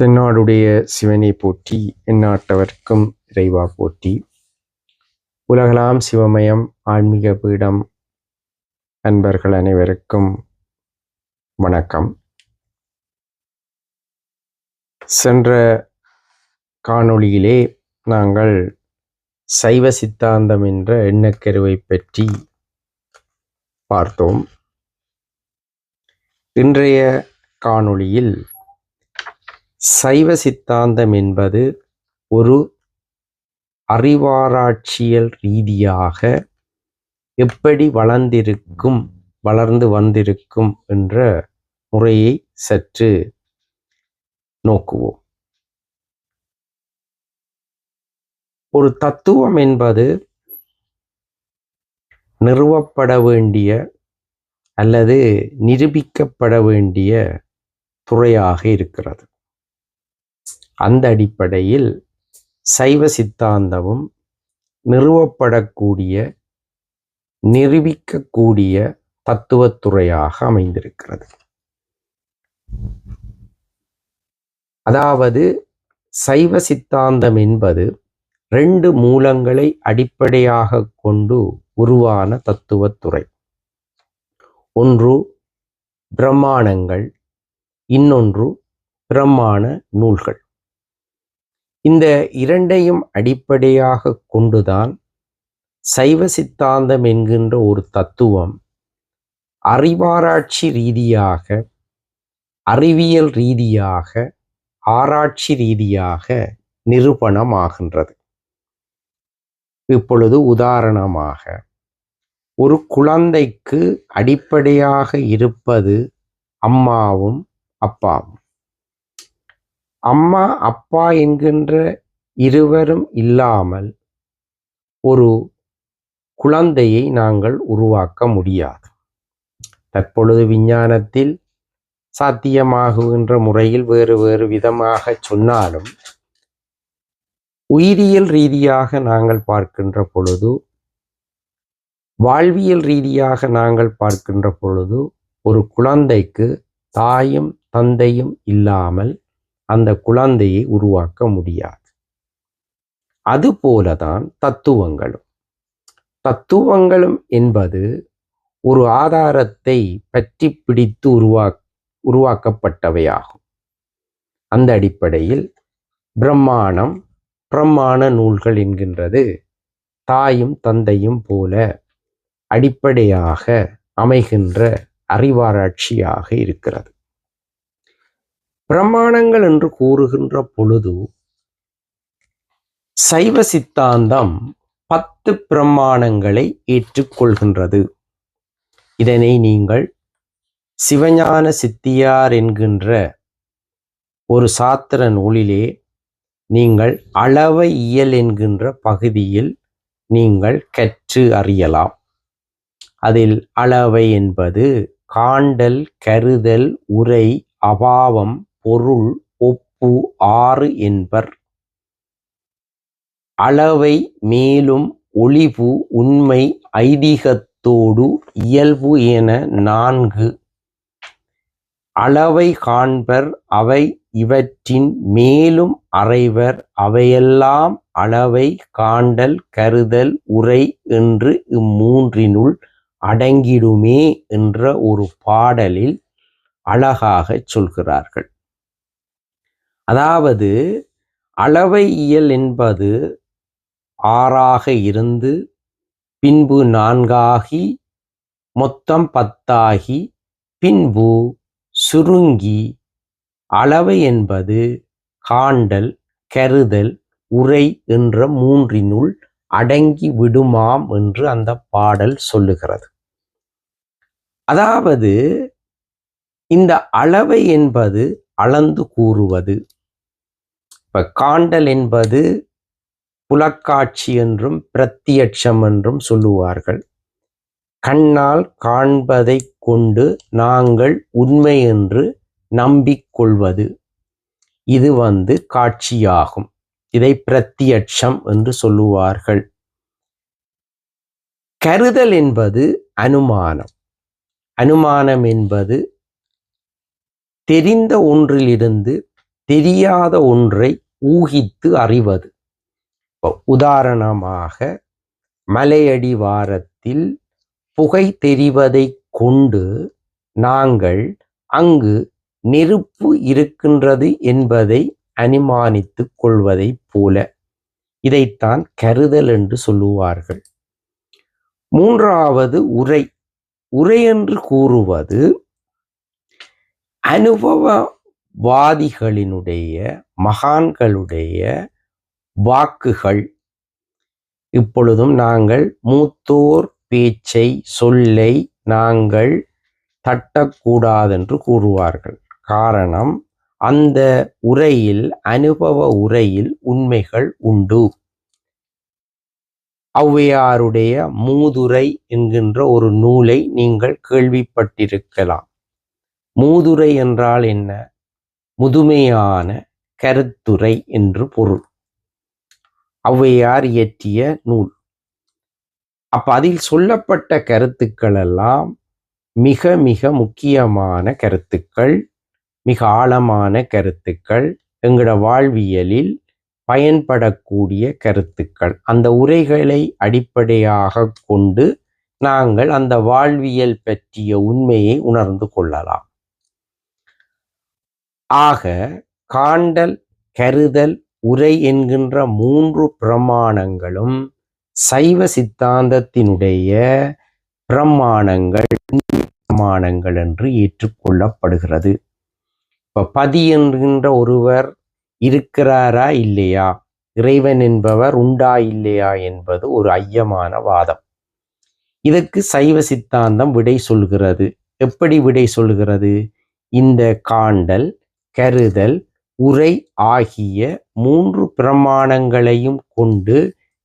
தென்னாடுடைய சிவனை போற்றி எந்நாட்டவர்க்கும் இறைவா போற்றி. உலகலாம் சிவமயம் ஆன்மீக பீடம் அன்பர்கள் அனைவருக்கும் வணக்கம். சென்ற காணொளியிலே நாங்கள் சைவ சித்தாந்தம் என்ற எண்ணக்கருவை பற்றி பார்த்தோம். இன்றைய காணொளியில் சைவ சித்தாந்தம் என்பது ஒரு அறிவாராய்ச்சியல் ரீதியாக எப்படி வளர்ந்திருக்கும் வளர்ந்து வந்திருக்கும் என்ற முறையை சற்று நோக்குவோம். ஒரு தத்துவம் என்பது நிறுவப்பட வேண்டிய அல்லது நிரூபிக்கப்பட வேண்டிய துறையாக இருக்கிறது. அந்த அடிப்படையில் சைவ சித்தாந்தமும் நிறுவப்படக்கூடிய நிரூபிக்கக்கூடிய தத்துவத்துறையாக அமைந்திருக்கிறது. அதாவது சைவ சித்தாந்தம் என்பது ரெண்டு மூலங்களை அடிப்படையாக கொண்டு உருவான தத்துவத்துறை. ஒன்று பிரம்மாணங்கள் இன்னொன்று பிரமாண நூல்கள். இந்த இரண்டையும் அடிப்படையாக கொண்டுதான் சைவ சித்தாந்தம் என்கின்ற ஒரு தத்துவம் அறிவாராய்ச்சி ரீதியாக அறிவியல் ரீதியாக ஆராய்ச்சி ரீதியாக நிரூபணமாகின்றது. இப்பொழுது உதாரணமாக ஒரு குழந்தைக்கு அடிப்படையாக இருப்பது அம்மாவும் அப்பாவும். அம்மா அப்பா என்கின்ற இருவரும் இல்லாமல் ஒரு குழந்தையை நாங்கள் உருவாக்க முடியாது. தற்பொழுது விஞ்ஞானத்தில் சாத்தியமாகுகின்ற முறையில் வேறு வேறு விதமாக சொன்னாலும் உயிரியல் ரீதியாக நாங்கள் பார்க்கின்ற பொழுது வாழ்வியல் ரீதியாக நாங்கள் பார்க்கின்ற பொழுது ஒரு குழந்தைக்கு தாயும் தந்தையும் இல்லாமல் அந்த குழந்தையை உருவாக்க முடியாது. அதுபோலதான் தத்துவங்களும். தத்துவங்களும் என்பது ஒரு ஆதாரத்தை பற்றி பிடித்து உருவா உருவாக்கப்பட்டவையாகும். அந்த அடிப்படையில் பிரம்மாணம் பிரம்மாண நூல்கள் என்கின்றது தாயும் தந்தையும் போல அடிப்படையாக அமைகின்ற அறிவாராய்ச்சியாக இருக்கிறது. பிரமாணங்கள் என்று கூறுகின்ற பொழுது சைவ சித்தாந்தம் பத்து பிரமாணங்களை ஏற்றுக்கொள்கின்றது. இதனை நீங்கள் சிவஞான சித்தியார் என்கின்ற ஒரு சாத்திர நூலிலே நீங்கள் அளவை இயல் என்கின்ற பகுதியில் நீங்கள் கற்று அறியலாம். அதில் அளவை என்பது காண்டல் கருதல் உரை அபாவம் பொருள் ஒப்பு ஆறு என்பர். அளவை மேலும் ஒளிவு உண்மை ஐதீகத்தோடு இயல்பு என நான்கு. அளவை காண்பர் அவை இவற்றின் மேலும் அறைவர் அவையெல்லாம் அளவை காண்டல் கருதல் உரை என்று இம்மூன்றினுள் அடங்கிடுமே என்ற ஒரு பாடலில் அழகாக சொல்கிறார்கள். அதாவது அளவை இயல் என்பது ஆறாக இருந்து பின்பு நான்காகி மொத்தம் பத்தாகி பின்பு சுருங்கி. அளவை என்பது காண்டல் கருதல் உரை என்ற மூன்றினுள் அடங்கி விடுமாம் என்று அந்த பாடல் சொல்லுகிறது. அதாவது இந்த அளவை என்பது அளந்து கூறுவது. இப்போ காண்டல் என்பது புலக்காட்சி என்றும் பிரத்தியட்சம் என்றும் சொல்லுவார்கள். கண்ணால் காண்பதை கொண்டு நாங்கள் உண்மை என்று நம்பிக்கொள்வது. இது வந்து காட்சியாகும். இதை பிரத்தியட்சம் என்று சொல்லுவார்கள். கருதல் என்பது அனுமானம். அனுமானம் என்பது தெரிந்த ஒன்றிலிருந்து தெரியாத ஒன்றை ஊகித்து அறிவது. உதாரணமாக மலையடிவாரத்தில் புகை தெரிவதை கொண்டு நாங்கள் அங்கு நெருப்பு இருக்கின்றது என்பதை அனுமானித்து கொள்வதைப் போல இதைத்தான் கருதல் என்று சொல்லுவார்கள். மூன்றாவது உரை. உரை என்று கூறுவது வாதிகளினுடைய மகான்களுடைய வாக்குகள். இப்பொழுதும் நாங்கள் மூத்தோர் பேச்சை சொல்லை நாங்கள் தட்டக்கூடாதென்று கூறுவார்கள். காரணம் அந்த உரையில் அனுபவ உரையில் உண்மைகள் உண்டு. ஔவையாருடைய மூதுரை என்கின்ற ஒரு நூலை நீங்கள் கேள்விப்பட்டிருக்கலாம். மூதுரை என்றால் என்ன? முதுமையான கருத்துரை என்று பொருள். ஔவையார் இயற்றிய நூல். அப்ப அதில் சொல்லப்பட்ட கருத்துக்கள் எல்லாம் மிக மிக முக்கியமான கருத்துக்கள் மிக ஆழமான கருத்துக்கள் எங்களோட வாழ்வியலில் பயன்படக்கூடிய கருத்துக்கள். அந்த உரைகளை அடிப்படையாக கொண்டு நாங்கள் அந்த வாழ்வியல் பற்றிய உண்மையை உணர்ந்து கொள்ளலாம். ஆக காண்டல் கருதல் உரை என்கின்ற மூன்று பிரமாணங்களும் சைவ சித்தாந்தத்தினுடைய பிரமாணங்கள் பிரமாணங்கள் என்று ஏற்றுக்கொள்ளப்படுகிறது. இப்போ பதி என்கின்ற ஒருவர் இருக்கிறாரா இல்லையா? இறைவன் என்பவர் உண்டா இல்லையா என்பது ஒரு ஐயமான வாதம். இதற்கு சைவ சித்தாந்தம் விடை சொல்கிறது. எப்படி விடை சொல்கிறது? இந்த காண்டல் கருதல் உரை ஆகிய மூன்று பிரமாணங்களையும் கொண்டு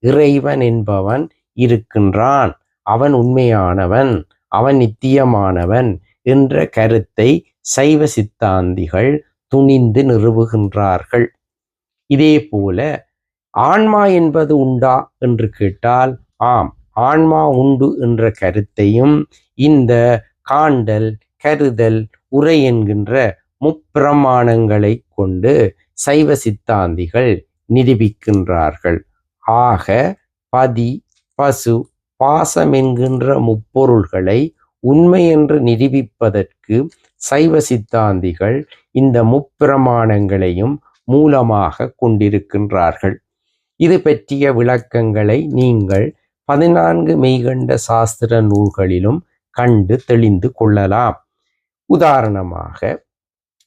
இறைவன் என்பவன் இருக்கின்றான். அவன் உண்மையானவன் அவன் நித்தியமானவன் என்ற கருத்தை சைவ சித்தாந்திகள் துணிந்து நிறுவுகின்றார்கள். இதே போல ஆன்மா என்பது உண்டா என்று கேட்டால் ஆம் ஆன்மா உண்டு என்ற கருத்தையும் இந்த காண்டல் கருதல் உரை என்கின்ற முப்பிரமாணங்களை கொண்டு சைவ சித்தாந்திகள் நிரூபிக்கின்றார்கள். ஆக பதி பசு பாசம் என்கின்ற முப்பொருள்களை உண்மை என்று நிரூபிப்பதற்கு சைவ சித்தாந்திகள் இந்த முப்பிரமாணங்களையும் மூலமாக கொண்டிருக்கின்றார்கள். இது பற்றிய விளக்கங்களை நீங்கள் பதினான்கு மெய்கண்ட சாஸ்திர நூல்களிலும் கண்டு தெளிந்து கொள்ளலாம். உதாரணமாக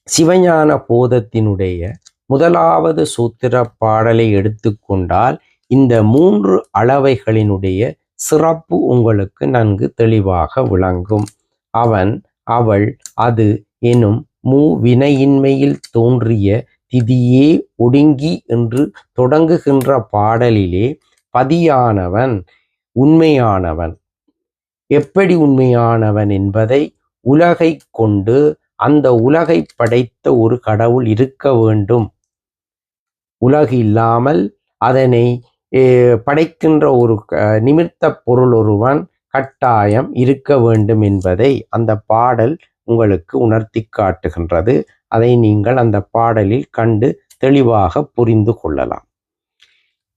சிவஞான போதத்தினுடைய முதலாவது சூத்திர பாடலை எடுத்துக்கொண்டால் இந்த மூன்று அளவைகளினுடைய சிறப்பு உங்களுக்கு நன்கு தெளிவாக விளங்கும். அவன் அவள் அது எனும் மூ வினையின்மையில் தோன்றிய திதியே ஒடுங்கி என்று தொடங்குகின்ற பாடலிலே பதியானவன் உண்மையானவன். எப்படி உண்மையானவன் என்பதை உலகை கொண்டு அந்த உலகை படைத்த ஒரு கடவுள் இருக்க வேண்டும். உலகு இல்லாமல் அதனை படைக்கின்ற ஒரு நிமித்த பொருள் ஒருவன் கட்டாயம் இருக்க வேண்டும் என்பதை அந்த பாடல் உங்களுக்கு உணர்த்தி காட்டுகின்றது. அதை நீங்கள் அந்த பாடலில் கண்டு தெளிவாக புரிந்து கொள்ளலாம்.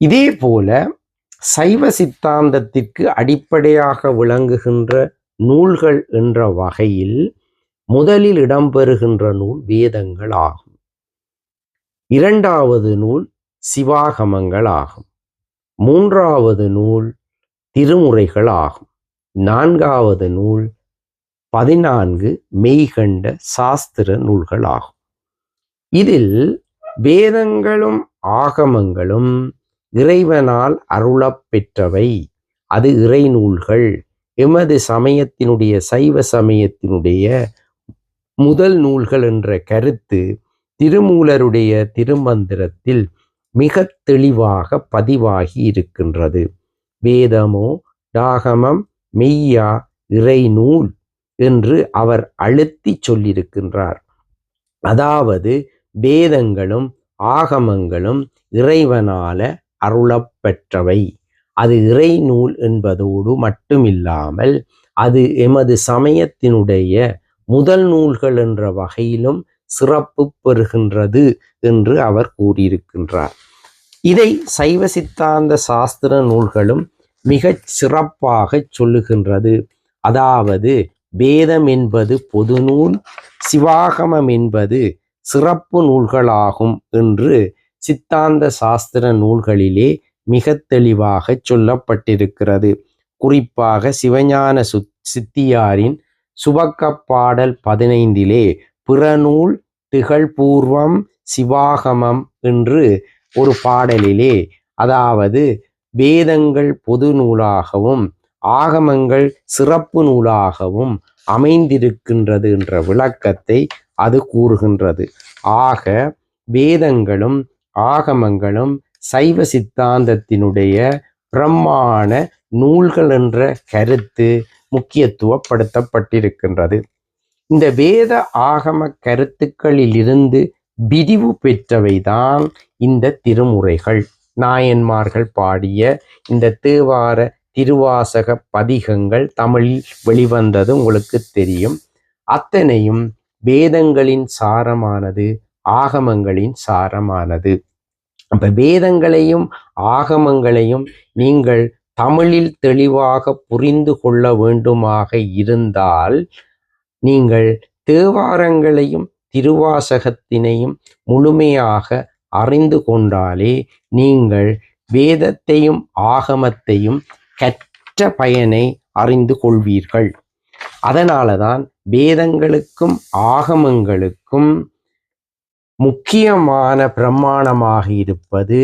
இதே போல சைவ சித்தாந்தத்திற்கு அடிப்படையாக விளங்குகின்ற நூல்கள் என்ற வகையில் முதலில் இடம்பெறுகின்ற நூல் வேதங்கள் ஆகும் இரண்டாவது நூல் சிவாகமங்கள் ஆகும் மூன்றாவது நூல் திருமுறைகள் ஆகும் நான்காவது நூல் பதினான்கு மெய்கண்ட சாஸ்திர நூல்கள் ஆகும் இதில் வேதங்களும் ஆகமங்களும் இறைவனால் அருளப்பெற்றவை. அது இறை நூல்கள். எமது சமயத்தினுடைய சைவ சமயத்தினுடைய முதல் நூல்கள் என்ற கருத்து திருமூலருடைய திருமந்திரத்தில் மிக தெளிவாக பதிவாகி இருக்கின்றது. வேதமோ டாகமம் மெய்யா இறைநூல் என்று அவர் அழுத்தி சொல்லியிருக்கின்றார். அதாவது வேதங்களும் ஆகமங்களும் இறைவனால அருளப்பெற்றவை. அது இறை நூல் என்பதோடு மட்டுமில்லாமல் அது எமது சமயத்தினுடைய முதல் நூல்கள் என்ற வகையிலும் சிறப்பு பெறுகின்றது என்று அவர் கூறியிருக்கின்றார். இதை சைவ சித்தாந்த சாஸ்திர நூல்களும் மிகச் சிறப்பாக சொல்லுகின்றது. அதாவது வேதம் என்பது பொது நூல் சிவாகமம் என்பது சிறப்பு நூல்களாகும் என்று சித்தாந்த சாஸ்திர நூல்களிலே மிக தெளிவாக சொல்லப்பட்டிருக்கிறது. குறிப்பாக சிவஞான சு சித்தியாரின் சுபக்கப் பாடல் பதினைந்திலே பிறநூல் திகழ்பூர்வம் சிவாகமம் என்று ஒரு பாடலிலே அதாவது வேதங்கள் பொது நூலாகவும் ஆகமங்கள் சிறப்பு நூலாகவும் அமைந்திருக்கின்றது என்ற விளக்கத்தை அது கூறுகின்றது. ஆக வேதங்களும் ஆகமங்களும் சைவ சித்தாந்தத்தினுடைய பிரம்மாண நூல்கள் என்ற கருத்து முக்கியத்துவப்படுத்தப்பட்டிருக்கின்றது. இந்த வேத ஆகம கருத்துக்களிலிருந்து விரிவு பெற்றவைதான் இந்த திருமுறைகள். நாயன்மார்கள் பாடிய இந்த தேவார திருவாசக பதிகங்கள் தமிழில் வெளிவந்தது உங்களுக்கு தெரியும். அத்தனையும் வேதங்களின் சாரமானது ஆகமங்களின் சாரமானது. அப்ப வேதங்களையும் ஆகமங்களையும் நீங்கள் தமிழில் தெளிவாக புரிந்து கொள்ள வேண்டுமாக இருந்தால் நீங்கள் தேவாரங்களையும் திருவாசகத்தினையும் முழுமையாக அறிந்து கொண்டாலே நீங்கள் வேதத்தையும் ஆகமத்தையும் கற்ற பயனை அறிந்து கொள்வீர்கள். அதனால தான் வேதங்களுக்கும் ஆகமங்களுக்கும் முக்கியமான பிரமாணமாக இருப்பது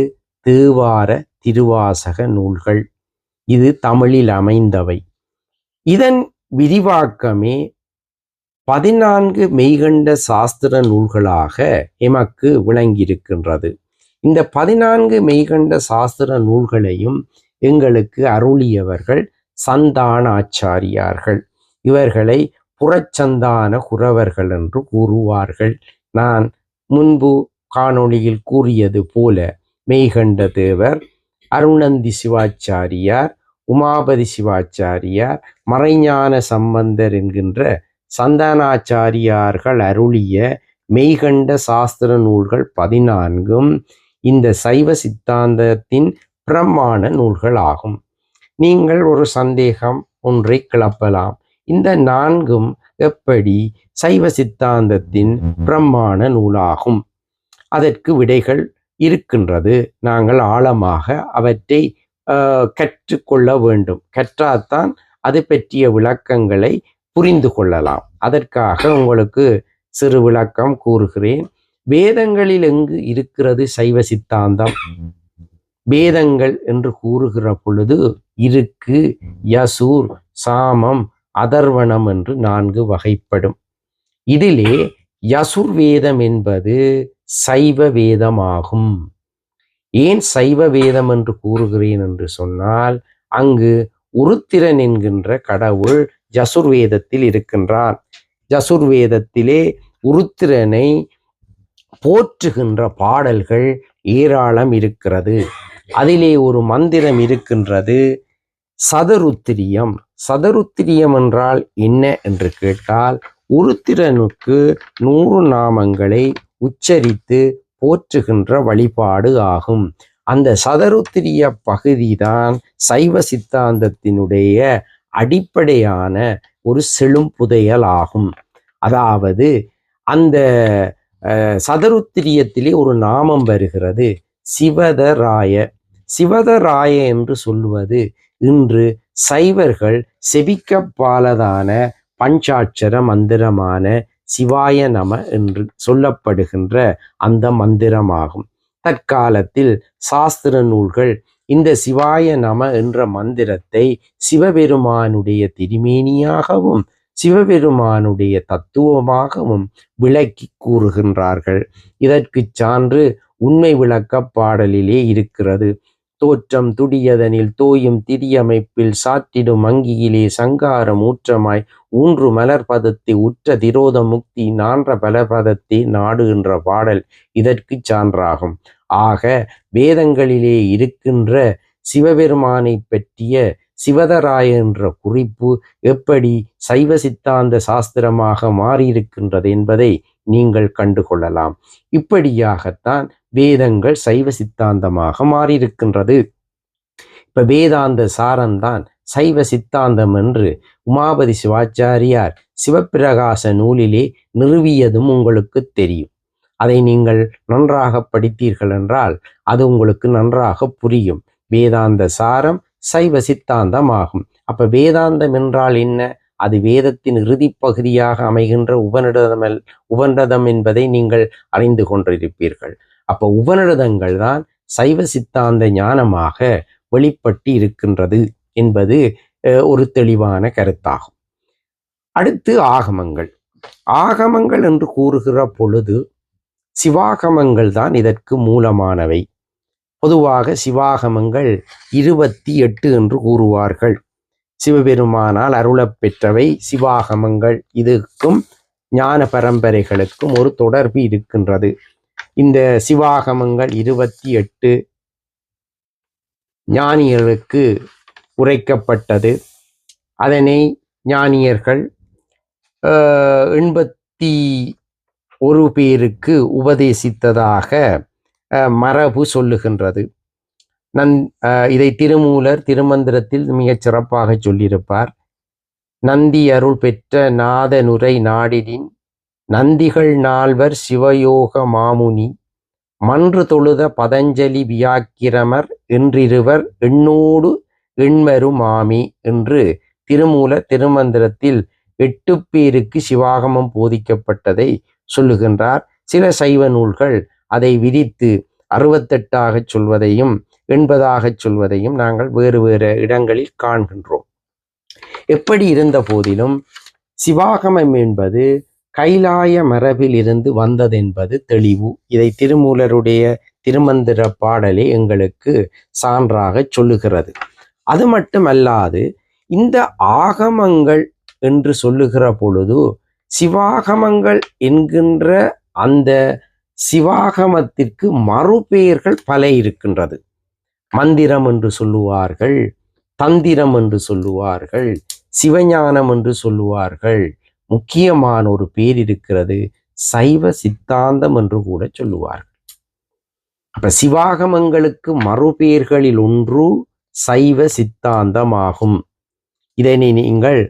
தேவார திருவாசக நூல்கள். இது தமிழில் அமைந்தவை. இதன் விரிவாக்கமே பதினான்கு மெய்கண்ட சாஸ்திர நூல்களாக எமக்கு விளங்கியிருக்கின்றது. இந்த பதினான்கு மெய்கண்ட சாஸ்திர நூல்களையும் எங்களுக்கு அருளியவர்கள் சந்தான ஆச்சாரியார்கள் இவர்களை புறச்சந்தான குறவர்கள் என்று கூறுவார்கள். நான் முன்பு காணொளியில் கூறியது போல மெய்கண்ட தேவர் அருணந்தி சிவாச்சாரியார் உமாபதி சிவாச்சாரியார் மறைஞான சம்பந்தர் என்கின்ற சந்தானாச்சாரியார்கள் அருளிய மெய்கண்ட சாஸ்திர நூல்கள் பதினான்கும் இந்த சைவ சித்தாந்தத்தின் பிரமாண நூல்கள் ஆகும் நீங்கள் ஒரு சந்தேகம் ஒன்றை கிளப்பலாம். இந்த நான்கும் எப்படி சைவ சித்தாந்தத்தின் பிரமாண நூலாகும்? அதற்கு விடைகள் இருக்கின்றது. நாங்கள் ஆழமாக அவற்றை கற்றுக்கொள்ள வேண்டும். கற்றால்தான் அது பற்றிய விளக்கங்களை புரிந்து கொள்ளலாம். அதற்காக உங்களுக்கு சிறு விளக்கம் கூறுகிறேன். வேதங்களில் எங்கு இருக்கிறது சைவ சித்தாந்தம்? வேதங்கள் என்று கூறுகிற பொழுது இருக்கு யசூர் சாமம் அதர்வனம் என்று நான்கு வகைப்படும். இதிலே யசுர்வேதம் என்பது சைவ வேதமாகும் ஏன் சைவ வேதம் என்று கூறுகிறேன் என்று சொன்னால் அங்கு உருத்திரன் என்கின்ற கடவுள் ஜசுர்வேதத்தில் இருக்கின்றான் ஜசுர்வேதத்திலே உருத்திரனை போற்றுகின்ற பாடல்கள் ஏராளம் இருக்கிறது. அதிலே ஒரு மந்திரம் இருக்கின்றது சதருத்திரியம். சதருத்திரியம் என்றால் என்ன என்று கேட்டால் உருத்திரனுக்கு நூறு நாமங்களை உச்சரித்து போற்றுகின்ற வழிபாடு ஆகும். அந்த சதருத்திரிய பகுதிதான் சைவ சித்தாந்தத்தினுடைய அடிப்படையான ஒரு செழும் புதையல் ஆகும். அதாவது அந்த சதருத்திரியத்திலே ஒரு நாமம் வருகிறது. சிவதராய. சிவதராய என்று சொல்லுவது இன்று சைவர்கள் செபிக்கப்பாலதான பஞ்சாட்சர மந்திரமான சிவாய நம என்று சொல்லப்படுகின்ற அந்த மந்திரமாகும். தற்காலத்தில் சாஸ்திர நூல்கள் இந்த சிவாய நம என்ற மந்திரத்தை சிவபெருமானுடைய திருமேனியாகவும் சிவபெருமானுடைய தத்துவமாகவும் விளக்கி கூறுகின்றார்கள். இதற்கு சான்று உண்மை விளக்க பாடலிலே இருக்கிறது. தோற்றம் துடியதனில் தோயும் திரியமைப்பில் சாற்றிடும் அங்கியிலே சங்காரம் ஊற்றமாய் ஊன்று மலர்பதத்தை உற்ற திரோத முக்தி நான்ற பலபதத்தை நாடுகின்ற பாடல் இதற்கு சான்றாகும். ஆக வேதங்களிலே இருக்கின்ற சிவபெருமானை பற்றிய சிவதராய என்ற குறிப்பு எப்படி சைவ சித்தாந்த சாஸ்திரமாக மாறியிருக்கின்றது என்பதை நீங்கள் கண்டுகொள்ளலாம். இப்படியாகத்தான் வேதங்கள் சைவ சித்தாந்தமாக மாறியிருக்கின்றது. இப்ப வேதாந்த சாரம்தான் சைவ சித்தாந்தம் என்று உமாபதி சிவாச்சாரியார் சிவப்பிரகாச நூலிலே நிறுவியதும் உங்களுக்கு தெரியும். அதை நீங்கள் நன்றாக படித்தீர்கள் என்றால் அது உங்களுக்கு நன்றாக புரியும். வேதாந்த சாரம் சைவ சித்தாந்தம் ஆகும். அப்ப வேதாந்தம் என்றால் என்ன? அது வேதத்தின் இறுதி பகுதியாக அமைகின்ற உபநிடதம் உபநிடதம் என்பதை நீங்கள் அறிந்து கொண்டிருப்பீர்கள். அப்ப உபநிடதங்கள் தான் சைவ சித்தாந்த ஞானமாக வெளிப்பட்டு இருக்கின்றது என்பது ஒரு தெளிவான கருத்தாகும். அடுத்து ஆகமங்கள். ஆகமங்கள் என்று கூறுகிற பொழுது சிவாகமங்கள் தான் இதற்கு மூலமானவை. பொதுவாக சிவாகமங்கள் இருபத்தி எட்டு என்று கூறுவார்கள். சிவபெருமானால் அருளப் பெற்றவை சிவாகமங்கள். இதுக்கும் ஞான பரம்பரைகளுக்கும் ஒரு தொடர்பு இருக்கின்றது. இந்த சிவாகமங்கள் இருபத்தி எட்டு ஞானியர்களுக்கு உரைக்கப்பட்டது. அதனை ஞானியர்கள் எண்பத்தி ஒரு பேருக்கு உபதேசித்ததாக மரபு சொல்லுகின்றது. நன் இதை திருமூலர் திருமந்திரத்தில் மிகச் சிறப்பாக சொல்லியிருப்பார். நந்தி அருள் பெற்ற நாதனுரை நாடிடின் நந்திகள் நால்வர் சிவயோக மாமுனி மன்று தொழுத பதஞ்சலி வியாக்கிரமர் என்றிருவர் எண்ணோடு எண்மரு மாமி என்று திருமூல திருமந்திரத்தில் எட்டு பேருக்கு சிவாகமம் போதிக்கப்பட்டதை சொல்லுகின்றார். சில சைவ நூல்கள் அதை விரித்து அறுபத்தெட்டாக சொல்வதையும் எண்பதாக சொல்வதையும் நாங்கள் வேறு வேறு இடங்களில் காண்கின்றோம். எப்படி இருந்த போதிலும் சிவாகமம் என்பது கைலாய மரபில் இருந்து வந்ததென்பது தெளிவு. இதை திருமூலருடைய திருமந்திர பாடலே எங்களுக்கு சான்றாக சொல்லுகிறது. அது மட்டுமல்லாது இந்த ஆகமங்கள் என்று சொல்லுகிற பொழுது சிவாகமங்கள் என்கின்ற அந்த சிவாகமத்திற்கு மறுபெயர்கள் பல இருக்கின்றது. மந்திரம் என்று சொல்லுவார்கள் தந்திரம் என்று சொல்லுவார்கள் சிவஞானம் என்று சொல்லுவார்கள். முக்கியமான ஒரு பேர் இருக்கிறது சைவ சித்தாந்தம் என்று கூட சொல்லுவார்கள். அப்ப சிவாகமங்களுக்கு மறுபெயர்களில் ஒன்று சைவ சித்தாந்தம் ஆகும் இதனை நீங்கள்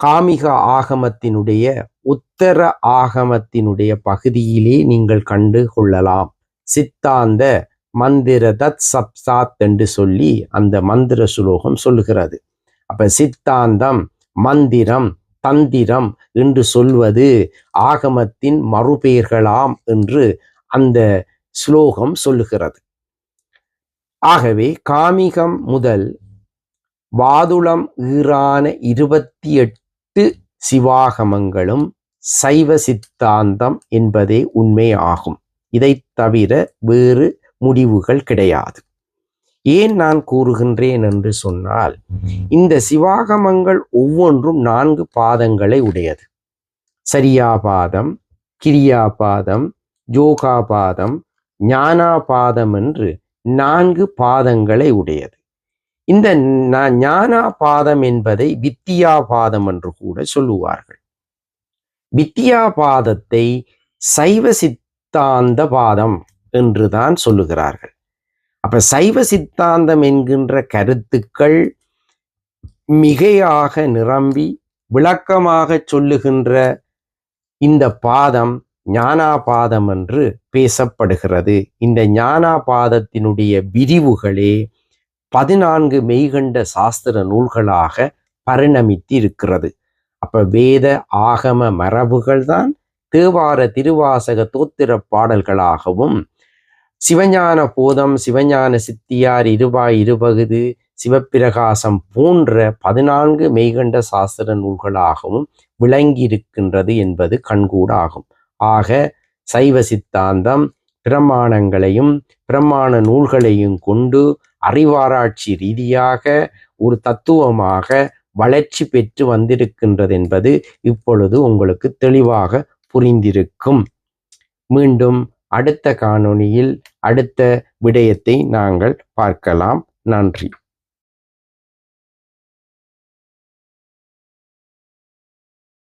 காமிக ஆகமத்தினுடைய உத்தர ஆகமத்தினுடைய பகுதியிலே நீங்கள் கண்டு கொள்ளலாம். சித்தாந்த மந்திர தத் சப்சாத் என்று சொல்லி அந்த மந்திர சுலோகம் சொல்லுகிறது. அப்ப சித்தாந்தம் மந்திரம் தந்திரம் என்று சொல்வது ஆகமத்தின் மறுபெயர்களாம் என்று அந்த ஸ்லோகம் சொல்லுகிறது. ஆகவே காமிகம் முதல் வாதுளம் ஈரான இருபத்தி எட்டு சிவாகமங்களும் சைவ சித்தாந்தம் என்பதே உண்மை ஆகும் இதை தவிர வேறு முடிவுகள் கிடையாது. ஏன் நான் கூறுகின்றேன் என்று சொன்னால் இந்த சிவாகமங்கள் ஒவ்வொன்றும் நான்கு பாதங்களை உடையது. சரியாபாதம் கிரியாபாதம் யோகாபாதம் ஞானாபாதம் என்று நான்கு பாதங்களை உடையது. இந்த ஞானாபாதம் என்பதை வித்தியாபாதம் என்று கூட சொல்லுவார்கள். வித்யாபாதத்தை சைவ சித்தாந்த பாதம் என்றுதான் சொல்லுகிறார்கள். அப்ப சைவ சித்தாந்தம் என்கின்ற கருத்துக்கள் மிகையாக நிரம்பி விளக்கமாக சொல்லுகின்ற இந்த பாதம் ஞானாபாதம் என்று பேசப்படுகிறது. இந்த ஞானாபாதத்தினுடைய விரிவுகளே பதினான்கு மெய்கண்ட சாஸ்திர நூல்களாக பரிணமித்து இருக்கிறது அப்போ வேத ஆகம மரபுகள் தான் தேவார திருவாசக தோத்திர பாடல்களாகவும் சிவஞான போதம் சிவஞான சித்தியார் இருபாய் இருபகுது சிவப்பிரகாசம் போன்ற பதினான்கு மெய்கண்ட சாஸ்திர நூல்களாகவும் விளங்கி இருக்கின்றது என்பது கண்கூடாகும். ஆக சைவ சித்தாந்தம் பிரமாணங்களையும் பிரமாண நூல்களையும் கொண்டு அறிவாராய்ச்சி ரீதியாக ஒரு தத்துவமாக வளர்ச்சி பெற்று வந்திருக்கின்றது என்பது இப்பொழுது உங்களுக்கு தெளிவாக புரிந்திருக்கும். மீண்டும் அடுத்த காணொளியில் அடுத்த விடயத்தை நாங்கள் பார்க்கலாம். நன்றி.